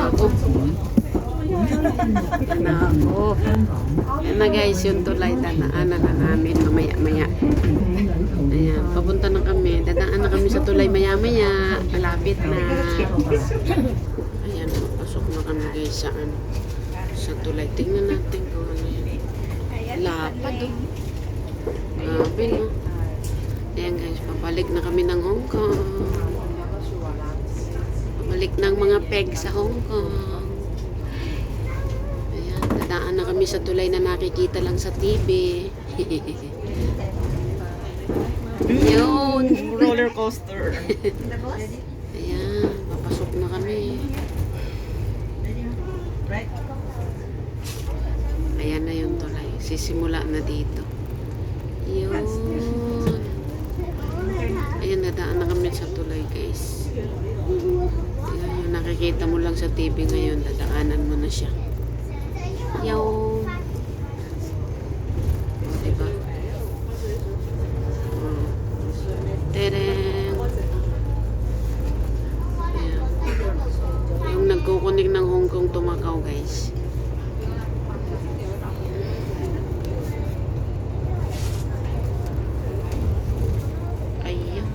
Nako. Nako. Yan na guys, yung tulay dadaanan na namin mamaya maya. Ayan, papunta na kami. Dadaan na kami sa tulay maya maya. Malapit na. Ayan, pasok na kami guys sa ano. Sa tulay. Tingnan natin kung ano yan. Lapad oh. Grabe no. Ayan guys, papalik na kami ng Hong Kong. Papalik ng mga peg sa Hong Kong. Ayan, dadaan na kami sa tulay na nakikita lang sa TV. Yun. Roller coaster. Ayan, papasok na kami. Ayan na yung tulay. Sisimula na dito. Yun. Ayan, nadaan na kami sa tulay, guys. Yung nakikita mo lang sa TV ngayon, dadaanan mo na siya. Yung... Diba? Oh. Tereng! Yung nagkukunik ng Hong Kong to Macau, guys. Ayan.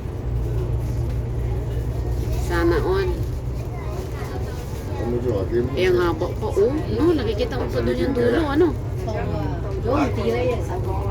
Sana on. Eh, ang haba pa. Oh, no, nakikita ko pa doon yung dulo. Ano? Doon, tira yan sa buong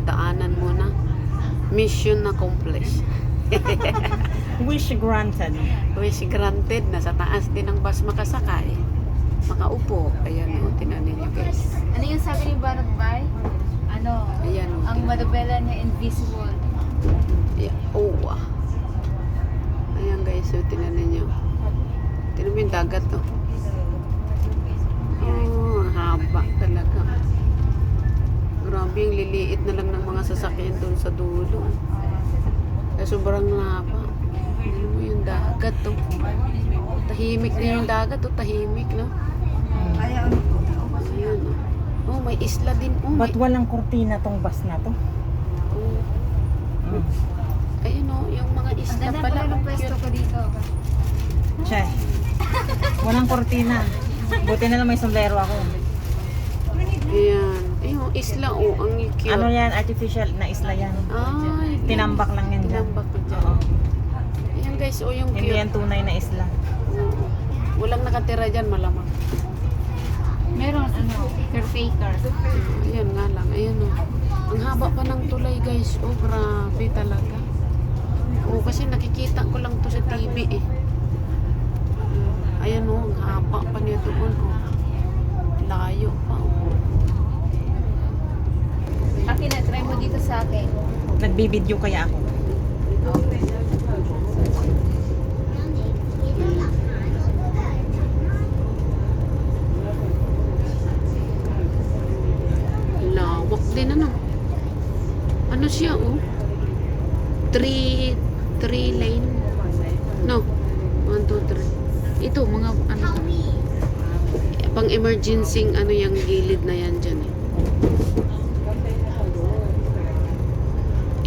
dadaanan mo na. Mission accomplished. Wish granted. Wish granted na sa taas din ng bus makasakay. Makaupo. Ayan o, tinanin nyo guys. Ano yung sabi ni Barot Bay? Ano? Ayan o. Ang madubela niya invisible. Yeah. Oh, ah. Ayan guys, so tinanin nyo. Yung liliit na lang ng mga sasakyan doon sa dulo. Kaya sobrang haba. Tinan mo yung dagat, to. Tahimik na yung dagat, to. Tahimik, no? Ayan, oh. Oh, may isla din. Oh, may... Ba't walang kortina tong bus na to? Oh. Mm. Ayun, oh, yung mga Ang isla ganda pala. pala ng oh, pwesto ko dito. Che. Walang kortina. Buti na lang may sombrero ako. Ayan. Ayun, isla, oh, ang cute. Ano yan? Artificial na isla yan. Ay, Tinambak lang yan dyan. Tinambak ko dyan. Oo. Ayan guys, oh yung Hindi cute. yan tunay na isla. Walang nakatira dyan, malamang. Meron ano, caretaker. Ayan nga lang, ayan oh. Ang haba pa ng tulay guys. Oh, grabe talaga. Oh, kasi nakikita ko lang to sa TV eh. Ayan oh, ang haba pa niya doon oh. Layo pa oh. Akin na, try mo dito sa akin. Nagbibideo kaya ako. Lawak din ano. Ano siya oh? Three, three lane. No. One, two, three. Ito, mga ano. Pang emergency ano yung gilid na yan dyan eh.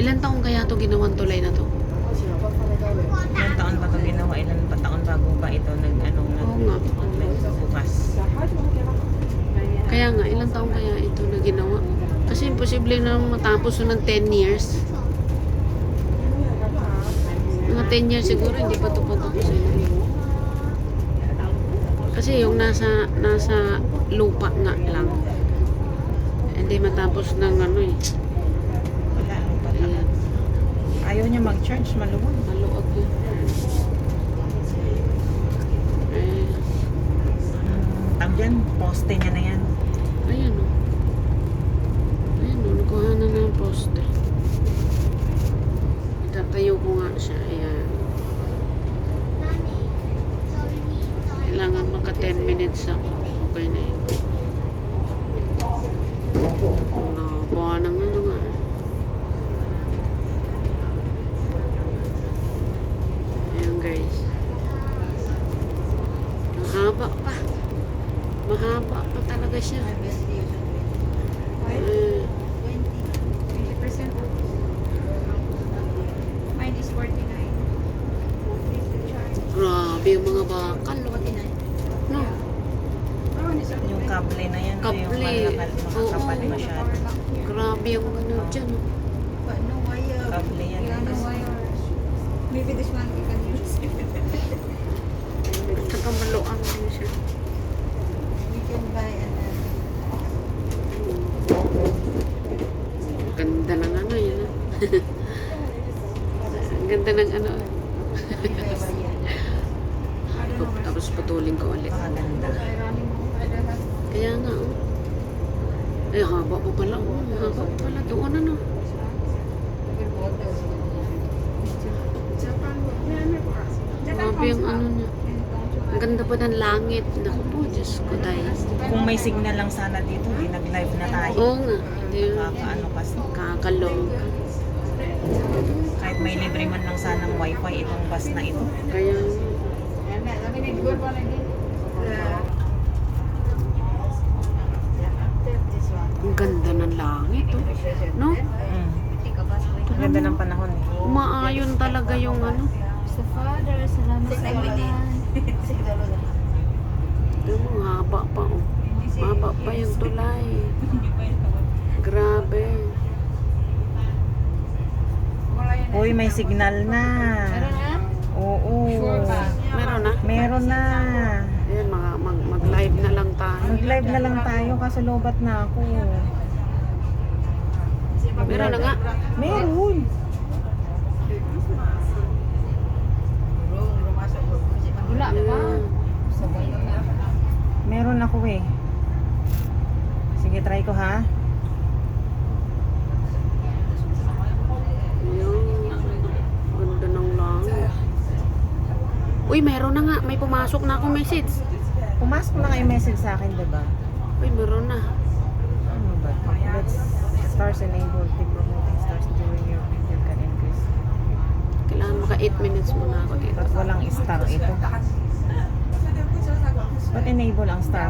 Ilan taong kaya to ginawang tulay na to? Ilang taon ba ito ginawa? Ilan pa taon bago ba ito nag, ano, nag, Oo nga. nagbukas? Kaya nga, ilang taong kaya ito na ginawa? Kasi imposible na matapos yun ng 10 years. Mga 10 years siguro, hindi pa ito patapusin. Kasi yung nasa nasa lupa nga lang. Hindi matapos ng ano eh. Ayaw niya mag-charge, maluwag. Maluwag yun. Tag yan, poste niya na yan. Ayan o. Ayan o, nakuha na na yung poste. Itatayo ko nga siya, ayan. Kailangan maka 10 minutes ako. Okay na yun. Mahaba pa. Mahaba pa talaga siya. Eh, 20%. Mine is 49. grabe yung mga bakal. No? Yung kable na yan. Kable. Yung malakal, makakapal masyado. Grabe yung ano dyan. No wire. Kable yan. Yeah, no wires. Maybe this one we can use. Tsaka maluang din siya. We can buy another. Ganda na nga ngayon. ah. Ang ganda ng ano. Tapos putulin ko ulit. Kaya nga. oh. Eh, haba pa pala. Oh. Haba pa pala. Doon ano. Grabe yung ano niya. Ang pa ng langit. Naku po, Diyos ko dahil. Kung may signal lang sana dito, di nag-live na tayo. Oo nga. Hindi yun. Kakaano kasi. Kakalong. Kahit may libre man lang sanang wifi itong bus na ito. Kaya ang ganda ng langit. Oh. No? Mm. Ganda ng panahon eh. Umaayon talaga yung ano. Sa Father, salamat sa Amen. Ito mo, haba pa. Oh. Haba pa yung tulay. Grabe. Uy, may signal na. Meron na? Oo. Sure? Meron na? Meron na. Ayan, mga, mag, mag-live na lang tayo. Mag-live na lang tayo kasi lobat na ako. Meron na nga. Meron. Wala pa. Ayan. Meron ako eh. Sige, try ko ha. Ayan. Ganda ng langit. Uy, meron na nga. May pumasok na akong message. Pumasok na kayo message sa akin, diba? Uy, meron na. Ano ba? Let's stars enable to Kailangan maka 8 minutes muna ako dito. Walang star ito? Ba't enable ang star?